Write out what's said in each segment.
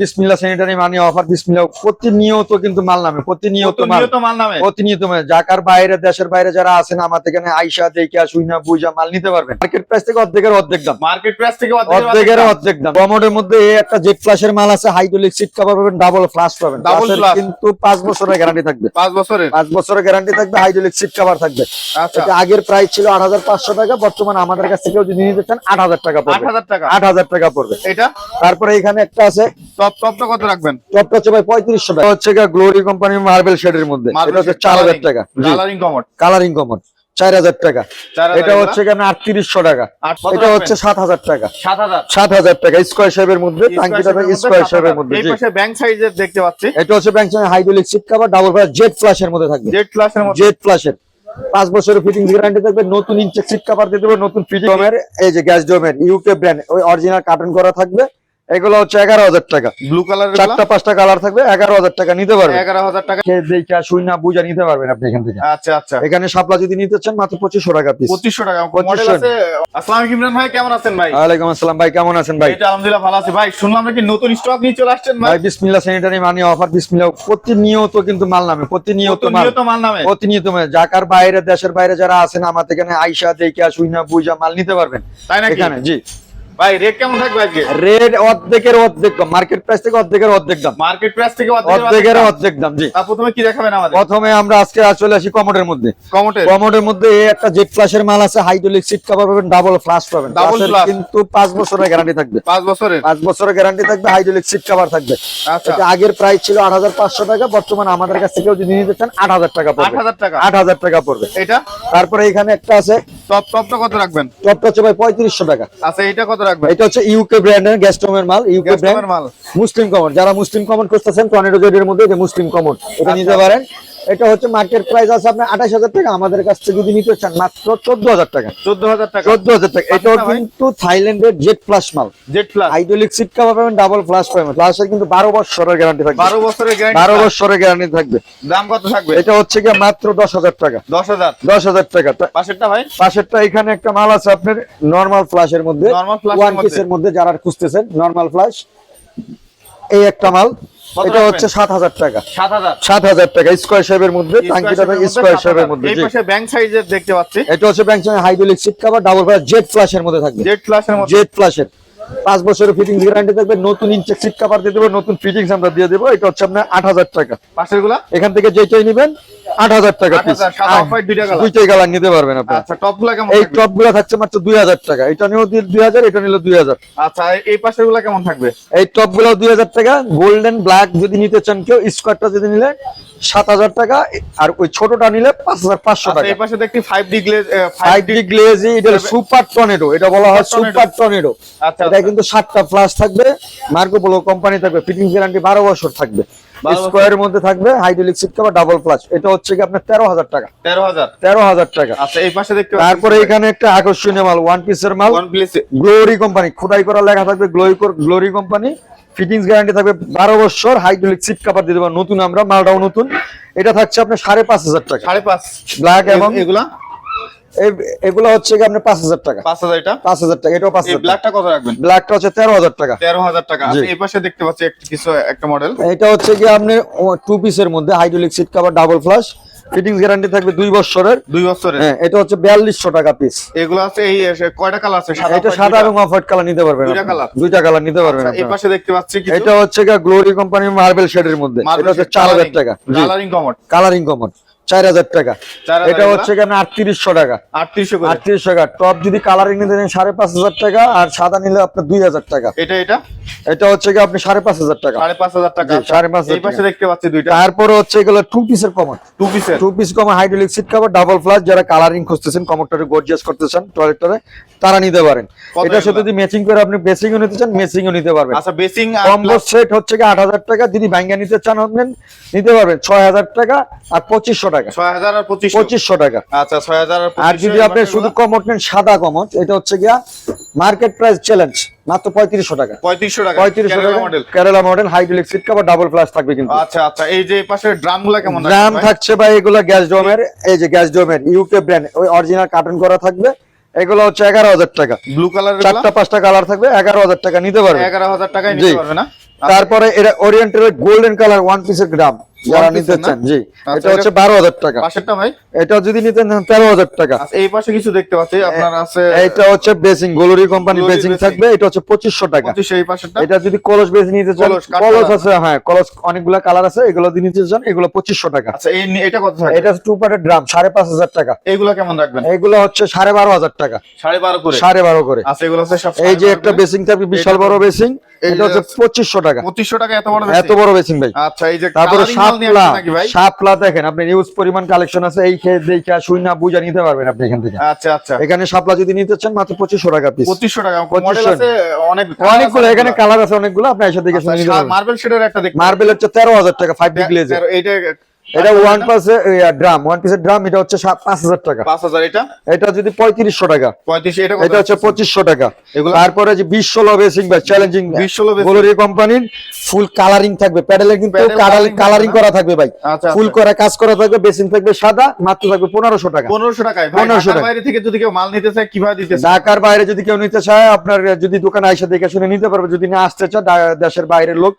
বিসমিল্লাহ স্যানিটারি মানি অফার বিসমিল্লাহ প্রতিনিয়ত কিন্তু মাল নামে প্রতিনিয়ত মাল। নামে। প্রতিনিয়ত মানে ঢাকার বাইরে দেশের বাইরে যারা আছেন আমাদের এখানে আইসা দেখে শুইনা বুঝা মাল নিতে পারবেন। মার্কেট প্রাইস থেকে অর্ধেকের অর্ধেক দাম। মার্কেট প্রাইস থেকে অর্ধেকের অর্ধেক দাম। কমোডের মধ্যে এই একটা জেট ফ্লাশের মাল আছে হাইড্রোলিক সিট কভার পাবেন ডাবল ফ্লাশ পাবেন। Flash। কিন্তু পাঁচ বছরের গ্যারান্টি থাকবে। পাঁচ বছরের। পাঁচ বছরের গ্যারান্টি থাকবে হাইড্রোলিক সিট কভার থাকবে। আচ্ছা। আগের প্রাইস ছিল আট হাজার পাঁচশো টাকা বর্তমানে আমাদের কাছ থেকে যদি নিতে চান আট হাজার টাকা পড়বে। হাজার টাকা। আট হাজার টাকা পড়বে। এটা? তারপরে এখানে একটা আছে টপ টপটা কত রাখবেন? টপটা হচ্ছে ভাই পঁয়ত্রিশশো টাকা। হচ্ছে গ্লোরি কোম্পানির মার্বেল শেডের মধ্যে। এটা হচ্ছে চার হাজার টাকা। কালারিং কমোড কালারিং কমন চার হাজার টাকা। এটা হচ্ছে কেন আটত্রিশশো টাকা। এটা হচ্ছে সাত হাজার টাকা। সাত হাজার। টাকা। স্কোয়ার শেপের মধ্যে টাঙ্কিটা স্কোয়ার শেপের মধ্যে এই জি। পাশে ব্যাংক সাইজের দেখতে পাচ্ছি। এটা হচ্ছে bank hydraulic seat cover double jet ফ্লাশের মধ্যে থাকবে। জেট পাঁচ বছরের ফিটিং গ্যারান্টি থাকবে নতুন ইনচেক সিট কভার দিয়ে দেবো নতুন ফিটিং এই যে গ্যাস ডোমের ইউকে ব্র্যান্ড ওই অরিজিনাল কার্টন করা থাকবে। এগুলো হচ্ছে এগারো হাজার টাকা। ব্লু কালারের চারটা পাঁচটা কালার থাকবে এগারো হাজার টাকা নিতে পারবেন এগারো হাজার টাকা। সে দেখে শুই না বুঝা নিতে পারবেন আপনি এখান থেকে। আচ্ছা আচ্ছা। এখানে শাপলা যদি নিতে চান মাত্র পঁচিশশো টাকা পিস পঁচিশশো টাকা। 2500 মডেল আসসালাম ইমরান ভাই কেমন আছেন ভাই? ওয়ালাইকুম আসসালাম ভাই কেমন আছেন ভাই? আলহামদুলিল্লাহ ভালো আছে। ভাই শুনলাম নাকি নতুন স্টক নিয়ে চলে আসছেন ভাই? ভাই বিসমিল্লাহ স্যানিটারি মানি অফার বিসমিল্লাহ প্রতিনিয়ত কিন্তু মাল নামে প্রতিনিয়ত মাল। মাল নামে? প্রতিনিয়ত ঢাকার বাইরে দেশের বাইরে যারা আছেন আমাদের এখানে আইসা দেখে শুইনা বুঝা মাল নিতে পারবেন। তাই নাকি? এখানে জি। ভাই রেট কেমন থাকবে আজকে? রেড অর্ধেকের অর্ধেক দাম মার্কেট প্রাইস থেকে অর্ধেকের অর্ধেক দাম। মার্কেট প্রাইস থেকে অর্ধেকের অর্ধেক দাম। জি। প্রথমে কি দেখাবেন আমাদের? প্রথমে আমরা আজকে চলে আসি কমোডের মধ্যে। কমোটে কমোডের মধ্যে এই একটা জেট ফ্লাশের মাল আছে হাইড্রোলিক সিট কভার পাবেন ডাবল ফ্লাশ পাবেন। কিন্তু পাঁচ বছরের গ্যারান্টি থাকবে। পাঁচ বছরের? পাঁচ বছরের গ্যারান্টি থাকবে হাইড্রোলিক সিট কভার থাকবে। আচ্ছা। আগের প্রাইস ছিল আট হাজার পাঁচশো টাকা বর্তমানে আমাদের কাছ থেকে যদি নিতে চান আট হাজার টাকা আট পড়বে হাজার টাকা। আট হাজার টাকা পড়বে। এটা? তারপরে এখানে একটা আছে টপ টপটা কত রাখবেন? টপটা হচ্ছে ভাই টাকা। আচ্ছা এটা কত রাখবেন? এটা হচ্ছে ইউকে ব্র্যান্ডের মাল ইউকে ব্র্যান্ডের মাল। মুসলিম কমন যারা মুসলিম কমন করতেছেন টর্নেডো জেডের মধ্যে যে মুসলিম কমন এটা নিতে আচ্ছা। পারেন। এটা হচ্ছে মার্কেট প্রাইস আছে আপনার আঠাশ হাজার টাকা। আমাদের কাছ থেকে যদি নিতে চান মাত্র চোদ্দ হাজার টাকা। চোদ্দ হাজার টাকা। চোদ্দ হাজার টাকা। এটাও? কিন্তু থাইল্যান্ডের জেট প্লাস মাল। Z plus hydraulic seat cover পাবেন ডাবল ফ্লাশ পাবেন। ফ্লাশের কিন্তু বারো বছরের গ্যারান্টি থাকবে। বারো বছরের গ্যারান্টি বারো বছরের গ্যারান্টি থাকবে। দাম কত থাকবে? এটা হচ্ছে গিয়ে মাত্র দশ হাজার টাকা। দশ হাজার। দশ হাজার টাকা। পাশেরটা ভাই? পাশেরটা এখানে একটা মাল আছে আপনার নর্মাল ফ্লাশের মধ্যে। Flash এর ওয়ান মধ্যে। পিসের মধ্যে যারা খুঁজতেছেন নর্মাল ফ্লাশ এই একটা মাল। এটা হচ্ছে সাত হাজার টাকা। টাকা স্কোয়ার শেপের মধ্যে টাঙ্কিটা স্কোয়ার শেপের মধ্যে এই জি। পাশে ব্যাংক সাইজের দেখতে পাচ্ছি। এটা হচ্ছে bank hydraulic seat cover double flush jet ফ্লাশের মধ্যে থাকবে। জেড প্লাসের মধ্যে। জেট ফ্লাশের পাঁচ বছরের ফিটিং গ্যারান্টি থাকবে নতুন ইঞ্চেক সিট কাভার দিয়ে দেবো নতুন ফিটিংস আমরা দিয়ে দেবো এটা হচ্ছে আপনার আট হাজার টাকা। পাশেরগুলা এখান থেকে যেটাই নেবেন আট হাজার টাকা পিস 8,000, সাদা white দুইটা colour। দুইটাই কালার নিতে পারবেন আপনি। আচ্ছা টপগুলা কেমন এই টপগুলা থাকছে মাত্র দুই হাজার টাকা। এটা নিয়েও দুই হাজার এটা নিলে দুই হাজার। আচ্ছা এই পাশেরগুলা কেমন থাকবে? এই টপ গুলাও দুই হাজার টাকা। গোল্ডেন ব্ল্যাক যদি নিতে চান কেউ স্কোয়ারটা যদি নিলে সাত হাজার টাকা আর ওই ছোটটা নিলে পাঁচ হাজার পাঁচশো আচ্ছা টাকা। এই পাশে দেখছি five D glaze five D glazy এটা সুপার টর্নেডো এটা বলা হয় সুপার টর্নেডো আচ্ছা এটা কিন্তু সাতটা ফ্লাশ থাকবে। মার্কো পোলো কোম্পানি থাকবে। ফিটিং গ্যারান্টি বারো বছর থাকবে। 12 বছর। স্কোয়ারের মধ্যে থাকবে হাইড্রোলিক সিট কভার ডাবল এটা হচ্ছে কি আপনার তেরো হাজার টাকা। টাকা। আচ্ছা এই পাশে দেখতে তারপরে এখানে একটা আকর্ষণীয় মাল ওয়ান পিসের মাল। ওয়ান প্লেস গ্লোরি কোম্পানি খোদাই করা লেখা থাকবে Glory Glory company fittings guarantee থাকবে বারো বছর হাইড্রোলিক সিট কাভার দিয়ে দেবো। নতুন আমরা মালটাও নতুন। এটা থাকছে আপনার সাড়ে পাঁচ হাজার টাকা। সাড়ে পাঁচ। ব্ল্যাক এবং এগুলা এগুলো হচ্ছে কি আপনার পাঁচ হাজার টাকা। পাঁচ হাজার এটা? পাঁচ হাজার টাকা এটাও পাঁচ এই হাজার ব্ল্যাকটা কত রাখবেন? ব্ল্যাকটা হচ্ছে তেরো হাজার টাকা। তেরো হাজার টাকা। আচ্ছা। এই পাশে দেখতে পাচ্ছি একটা কিছু একটা মডেল এটা হচ্ছে কি আপনি টু পিসের মধ্যে hydraulic seat cover double flush fittings guarantee থাকবে দুই বছরের। দুই বছরের? হ্যাঁ এটা হচ্ছে বিয়াল্লিশশো টাকা পিস এগুলো আছে এই কয়টা কালার আছে? সাদা এটা সাদা? এবং অফ হোয়াইট কালার নিতে পারবেন দুইটা আপনি। colour? দুইটা কালার নিতে পারবেন আচ্ছা, এই পাশে দেখতে পাচ্ছি কিছু? এটা হচ্ছে গ্লোরি কোম্পানির মার্বেল শেডের মধ্যে। এটা হচ্ছে চার হাজার টাকা। কালারিং কমোড কালারিং কমন চার হাজার টাকা। এটা হচ্ছে কি আপনার আটত্রিশশো টাকা। আটত্রিশশো টাকা। টপ যদি কালারিং নিতে নেন সাড়ে পাঁচ হাজার টাকা আর সাদা নিলে আপনার দুই হাজার টাকা। এটা এটা? এটা হচ্ছে কি আপনি সাড়ে পাঁচ হাজার টাকা। সাড়ে পাঁচ হাজার টাকা। সাড়ে পাঁচ হাজার পাশে দেখতে পাচ্ছি দুইটা। তারপরে হচ্ছে এগুলো টু পিসের কমন টু পিসের two piece common hydraulic seat cover double flush যারা কালারিং খুঁজতেছেন কমরটারে গর্জিয়াস করতেছেন টয়লেটটারে তারা নিতে পারেন। এটার সাথে যদি ম্যাচিং করে আপনি বেসিংও নিতে চান মেসিংও নিতে পারবেন। আচ্ছা বেসিং কম্বো সেট হচ্ছে কি আট হাজার টাকা। যদি ব্যাঙ্গা নিতে চান আপনি নিতে পারবেন। ছয় হাজার টাকা আর পঁচিশশো টাকা। ছয় হাজার আর পঁচিশশো। টাকা। আচ্ছা ছয় হাজার আর আর যদি আপনি শুধু কমট নেন সাদা কমট এটা হচ্ছে গিয়া মার্কেট প্রাইস চ্যালেঞ্জ মাত্র পঁয়ত্রিশশো টাকা। পঁয়ত্রিশশো টাকা। পঁয়ত্রিশশো টাকা। Model Kerala model hydraulic seat cover double flush থাকবে কিন্তু। আচ্ছা আচ্ছা এই যে এই ড্রামগুলা কেমন রাখবেন গ্রাম ভাই? থাকছে এগুলো গ্যাস ডোমের এই যে গ্যাস ডোমের ইউকে ব্র্যান্ড ওই অরিজিনাল কার্টন করা থাকবে। এগুলো হচ্ছে এগারো হাজার টাকা। ব্লু কালারের চারটা পাঁচটা কালার থাকবে এগারো হাজার টাকা নিতে পারবে। এগারো হাজার। নিতে পারবে না? তারপরে এটা ওরিয়েন্টাল গোল্ডেন কালার ওয়ান পিসের গ্রাম যারা নিতে চান জি। আচ্ছা, এটা হচ্ছে বারো হাজার টাকা। পাশেরটা ভাই? এটা যদি নিতেন তেরো হাজার টাকা। আচ্ছা এই পাশে কিছু দেখতে পাচ্ছি আপনার আছে এটা হচ্ছে বেসিং গোলরি কোম্পানি বেসিং থাকবে এটা হচ্ছে পঁচিশশো টাকা। পঁচিশ এই পাশেরটা? এটা যদি কলস বেসিং নিতে চান কলস। আছে হ্যাঁ কলস অনেকগুলা কালার আছে এগুলো যদি নিতে চান এগুলো পঁচিশশো টাকা। আচ্ছা এই এটা কত থাকে? এটা টু পার্টের ড্রাম সাড়ে পাঁচ হাজার টাকা। এইগুলা কেমন রাখবেন? এগুলো হচ্ছে সাড়ে বারো হাজার টাকা। সাড়ে বারো করে? সাড়ে বারো করে। আচ্ছা এগুলো সব এই যে একটা বেসিং থাকবে বিশাল বড় বেসিং এটা হচ্ছে পঁচিশশো টাকা। পঁচিশশো টাকা এত বড় এত বড় বেসিং ভাই। আচ্ছা এই যে তারপরে শাপলা শাপলা দেখেন আপনি ইউজ পরিমাণ কালেকশন আছে এই খেয়ে দেখে শুই না বুঝা নিতে পারবেন আপনি এখান থেকে। আচ্ছা আচ্ছা। এখানে শাপলা যদি নিতে চান মাত্র পঁচিশশো টাকা পিস টাকা মডেল আছে অনেক অনেকগুলো এখানে কালার আছে অনেকগুলো আপনি এসে দেখে শুনে নিতে পারবেন। মার্বেল শেডের একটা দেখতে মার্বেল হচ্ছে তেরো হাজার টাকা ফাইভ ডি গ্লেজে এইটা এটা ওয়ান পাসে ড্রাম ওয়ান পিসের ড্রাম এটা হচ্ছে পাঁচ হাজার টাকা। পাঁচ হাজার এটা? এটা যদি পঁয়ত্রিশশো টাকা। এটা হচ্ছে পঁচিশশো টাকা। তারপরে যে বিশ ষোলো বেসিং বা চ্যালেঞ্জিং 20 ষোলো গোলরি কোম্পানির ফুল কালারিং থাকবে। প্যাডেলে কিন্তু কালারিং করা থাকবে ভাই। আচ্ছা, ফুল আচ্ছা। করা কাজ করা থাকবে বেসিং থাকবে সাদা মাত্র থাকবে পনেরোশো টাকা। পনেরোশো টাকায়। 1500 ঢাকার টাকা। বাইরে থেকে যদি কেউ মাল নিতে চায় কীভাবে দিতে ঢাকার বাইরে যদি কেউ নিতে চায় আপনার যদি দোকানে আইসা দেখে শুনে নিতে পারবে। যদি না আসতে চায় দেশের বাইরের লোক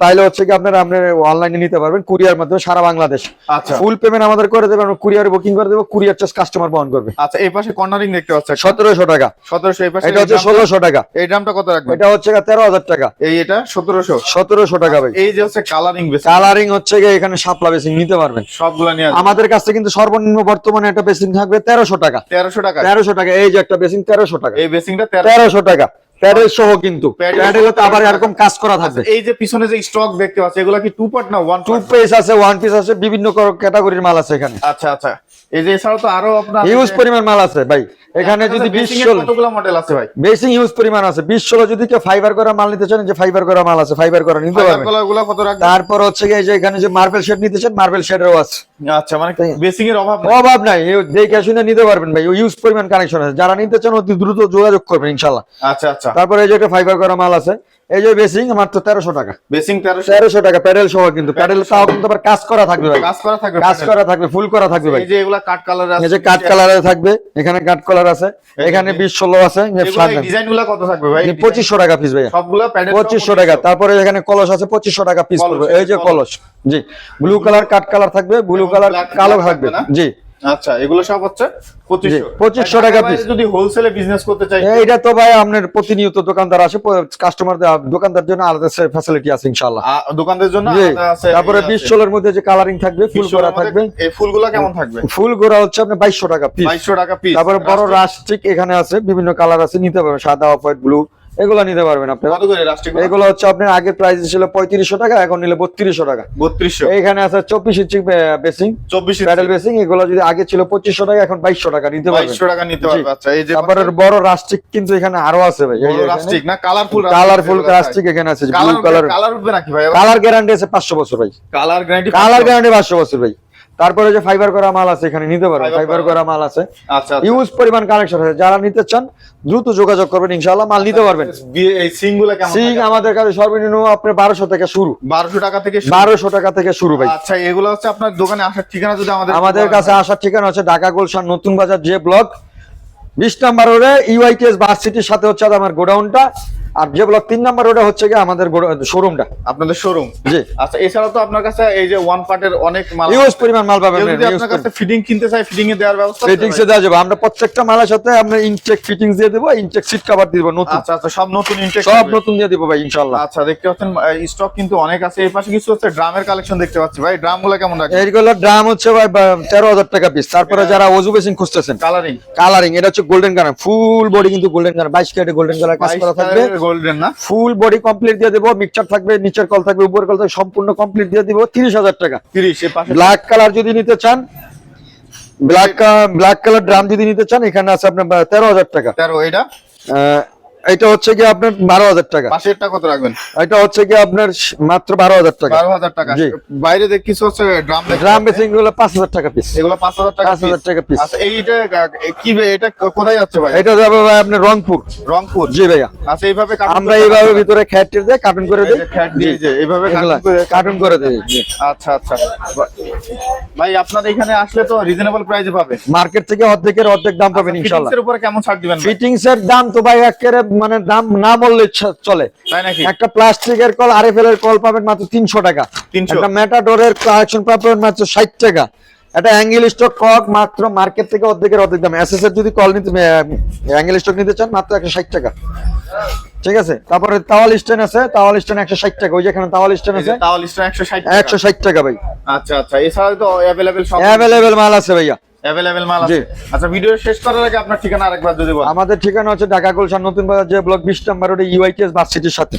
তাহলে হচ্ছে কি আপনারা আপনার অনলাইনে নিতে পারবেন। কুরিয়ার মাধ্যমে সারা বাংলাদেশ। আচ্ছা। ফুল পেমেন্ট আমাদের করে দেবে আমরা কুরিয়ারে বুকিং করে দেবো কুরিয়ার চার্জ কাস্টমার বহন করবে। আচ্ছা এই পাশে কর্নারিং দেখতে পাচ্ছেন সতেরোশো টাকা। সতেরোশো এই পাশে এটা হচ্ছে দামটা- ষোলোশো টাকা। এই দামটা কত রাখবেন? এটা হচ্ছে তেরো হাজার টাকা। এই এটা সতেরোশো? সতেরোশো টাকা ভাই। এই যে হচ্ছে কালারিং বেশি কালারিং হচ্ছে গিয়ে এখানে সাপলা বেসিং নিতে পারবেন। সবগুলো নিয়ে আমাদের কাছে কিন্তু সর্বনিম্ন বর্তমানে একটা বেসিং থাকবে তেরোশো টাকা। তেরোশো টাকা। তেরোশো টাকা এই যে একটা বেসিং তেরোশো টাকা। এই বেসিংটা তেরো তেরোশো টাকা। প্যাডেল সহ কিন্তু। প্যাডেল তো আবার এরকম কাজ করা থাকবে। এই যে পিছনে যে স্টক দেখতে পাচ্ছি এগুলা কি টু পার্ট না ওয়ান টু পিস আছে ওয়ান পিস আছে বিভিন্ন ক্যাটাগরির মাল আছে এখানে। আচ্ছা আচ্ছা। এই যে এছাড়াও তো আরও আপনার হিউজ পরিমাণ মাল আছে ভাই। এখানে যদি বিশ ষোলো কতগুলো মডেল আছে ভাই? বেসিং হিউজ পরিমাণ আছে। বিশ ষোলো যদি কেউ ফাইবার করা মাল নিতে চান যে ফাইবার করা মাল আছে ফাইবার করা নিতে পারবেনগুলো কত রাখবেন? তারপর হচ্ছে যে এখানে যে মার্বেল শেড নিতে চান মার্বেল শেডেরও আছে। আচ্ছা মানে বেসিং এর অভাব নেই। অভাব নাই এই দেখে শুনে নিতে পারবেন ভাই ইউজ পরিমাণ কানেকশন আছে। যারা নিতে চান অতি দ্রুত যোগাযোগ করবেন ইনশাল্লাহ আচ্ছা আচ্ছা। তারপরে এই যে একটা ফাইবার করা মাল আছে এই যে বেসিং মাত্র তেরোশো টাকা। বেসিং টাকা প্যাডেল সহ কিন্তু। প্যাডেল কিন্তু আবার কাজ করা থাকবে ভাই। কাজ করা থাকবে কাজ করা থাকবে ফুল করা থাকবে ভাই। এই যে এগুলা কাট কালার আছে এই যে কাঠ কালারে থাকবে এখানে কাঠ কালার আছে এখানে বিশ ষোলো আছে ডিজাইন কত থাকবে পঁচিশশো টাকা পিস ভাইয়া। পঁচিশশো টাকা। তারপরে এখানে কলস আছে পঁচিশশো টাকা পিস পড়বে। এই যে কলস। জি। ব্লু কালার কাঠ কালার থাকবে ব্লু কালার কালো থাকবে। জি। আচ্ছা এগুলো সব হচ্ছে পঁচিশশো। 2500 টাকা piece। যদি হোলসেলে বিজনেস করতে চাই এইটা তো ভাই আপনার প্রতিনিয়ত দোকানদার আসে কাস্টমার দোকানদার জন্য আলাদা ফ্যাসিলিটি আছে ইনশাআল্লাহ। দোকানদের জন্য তারপরে বিশ আছে। মধ্যে যে কালারিং থাকবে ফুল 20 করা মধ্যে থাকবে। এই ফুলগুলা কেমন থাকবে? ফুল গোড়া হচ্ছে আপনার বাইশশো টাকা পিস বাইশশো টাকা পিস তারপরে বড় রাস্টিক এখানে আছে বিভিন্ন কালার আছে নিতে পারবেন সাদা অফ হোয়াইট ব্লু এগুলো নিতে পারবেন আপনি এগুলো? হচ্ছে আপনার আগের প্রাইস ছিল পঁয়ত্রিশশো টাকা এখন নিলে বত্রিশশো টাকা। বত্রিশশো। এইখানে আছে চব্বিশ ইঞ্চি বেসিং চব্বিশ প্যাডেল বেসিং এগুলো যদি আগে ছিল পঁচিশশো টাকা এখন বাইশশো টাকা নিতে পারবেন। বাইশশো টাকা নিতে পারবে জি। আচ্ছা এই যে তারপরে বড় রাস্টিক কিন্তু এখানে আরও আছে ভাই রাষ্ট্রিক না? কালারফুল কালারফুল রাস্টিক এখানে আছে ব্লু কালার কালার উঠবে নাকি ভাই? কালার গ্যারান্টি আছে পাঁচশো বছর ভাই। কালার গ্যারান্টি কালার গ্যারান্টি পাঁচশো বছর ভাই। তারপরে যে ফাইবার করা মাল আছে এখানে নিতে পারবেন ফাইবার করা মাল আছে। আচ্ছা ইউজ পরিমাণ কালেকশন আছে। যারা নিতে চান দ্রুত যোগাযোগ করবেন ইনশাআল্লাহ মাল নিতে পারবেন। এই সিং আমাদের কাছে সর্বনিম্ন আপনার বারোশো থেকে শুরু। বারোশো টাকা থেকে শুরু। বারোশো টাকা থেকে শুরু ভাই। আচ্ছা এগুলো হচ্ছে আপনার দোকানে আসার ঠিকানা যদি আমাদের আমাদের কাছে আসার ঠিকানা হচ্ছে ঢাকা গুলশান নতুন বাজার যে ব্লক। বিশ নাম্বার রোডে ইউআইটিএস বাস সিটির সাথে হচ্ছে আমার গোডাউনটা। আর যে ব্লক তিন নাম্বার রোডে হচ্ছে গিয়ে আমাদের শোরুমটা আপনাদের শোরুম জি। আচ্ছা এছাড়াও তো আপনার কাছে এই যে ওয়ান পার্টের অনেক মাল ইউজ পরিমাণ মাল পাবেন যদি আপনার কাছে ফিটিং কিনতে চায় ফিটিং এ দেওয়ার ব্যবস্থা আছে ফিটিংস ভাই? দেওয়া যাবে। আমরা প্রত্যেকটা মালের সাথে আমরা ইনটেক ফিটিংস দিয়ে দেবো ইনটেক সিট কভার দিয়ে দেবো নতুন। আচ্ছা আচ্ছা সব নতুন ইনটেক সব নতুন দিয়ে দিব ভাই ইনশাল্লাহ আচ্ছা দেখতে পাচ্ছেন স্টক কিন্তু অনেক আছে। এই পাশে কিছু হচ্ছে ড্রামের কালেকশন দেখতে পাচ্ছি। ভাই ড্রামগুলো কেমন রাখবে এইগুলো দাম হচ্ছে ভাই তেরো হাজার টাকা পিস তারপরে যারা ওজু বেসিং খুঁজতেছেন কালারিং কালারিং এটা হচ্ছে গোল্ডেন কালার ফুল বডি কিন্তু গোল্ডেন কালার বাইশ ক্যারেটে গোল্ডেন কালার কাজ করা থাকবে। গোল্ডেন না? ফুল বডি কমপ্লিট দিয়ে দেবো মিক্সচার থাকবে নিচের কল থাকবে উপরের কল থাকবে সম্পূর্ণ কমপ্লিট দিয়ে দিব তিরিশ হাজার টাকা। তিরিশ ব্ল্যাক কালার যদি নিতে চান ব্ল্যাক ব্ল্যাক কালার ড্রাম যদি নিতে চান এখানে আছে আপনার তেরো হাজার টাকা। 13 এটা আহ, এটা হচ্ছে কি আপনার বারো হাজার টাকা। পাশেরটা কত রাখবেন? এটা হচ্ছে কি আপনার মাত্র বারো হাজার টাকা। 12000 টাকা। জি। বাইরে দেখ কিছু হচ্ছে ড্রাম ড্রাম বেসিংগুলো পাঁচ হাজার টাকা পিস এগুলো 5000 টাকা পাঁচ হাজার টাকা পিস আচ্ছা এইটা কি এটা কোথায় যাচ্ছে ভাই? এটা যাবে ভাই আপনার রংপুর। রংপুর? জি ভাইয়া। আচ্ছা এইভাবে আমরা এইভাবে ভিতরে খ্যাট দিয়ে কার্টুন করে। দিই। খ্যাট দিয়ে যে এইভাবে কার্টুন করে দিই। আচ্ছা আচ্ছা। ভাই আপনাদের এখানে আসলে তো রিজনেবল প্রাইসে পাবে। মার্কেট থেকে অর্ধেকের অর্ধেক দাম পাবেন ইনশাল্লাহ ফিটিংসের উপরে কেমন ছাড় দিবেন? ফিটিংস এর দাম তো ভাই একেবারে মানে দাম না বললে চলে। একটা প্লাস্টিকের কল আরএফএল এর কল পাবেন মাত্র তিনশো টাকা। 300 একটা মেটাডোরের কালেকশন পাবেন মাত্র ষাট টাকা। একটা অ্যাঙ্গেল স্টক কক মাত্র মার্কেট থেকে অর্ধেকের অর্ধেক দাম। এস এর যদি কল নিতে অ্যাঙ্গেল স্টক নিতে চান মাত্র একশো ষাট টাকা। ঠিক আছে? তারপরে তাওয়াল স্ট্যান্ড আছে তাওয়াল স্ট্যান্ড একশো ষাট টাকা। ওই যেখানে তাওয়াল স্ট্যান্ড আছে তাওয়াল স্টোন 160 একশো ষাট টাকা ভাই। আচ্ছা আচ্ছা। এছাড়াও তো অ্যাভেলেবেল সব অ্যাভেলেবেল মাল আছে ভাইয়া। অ্যাভেলেবেল মাল আছে। আচ্ছা ভিডিও শেষ করার আগে আপনার ঠিকানা আরেকবার যদি বলেন। আমাদের ঠিকানা হচ্ছে ঢাকা গুলশান নতুন বাজার যে ব্লক বিশ নাম্বার রোডে ইউআইটিএস বাস সিটির সাথে।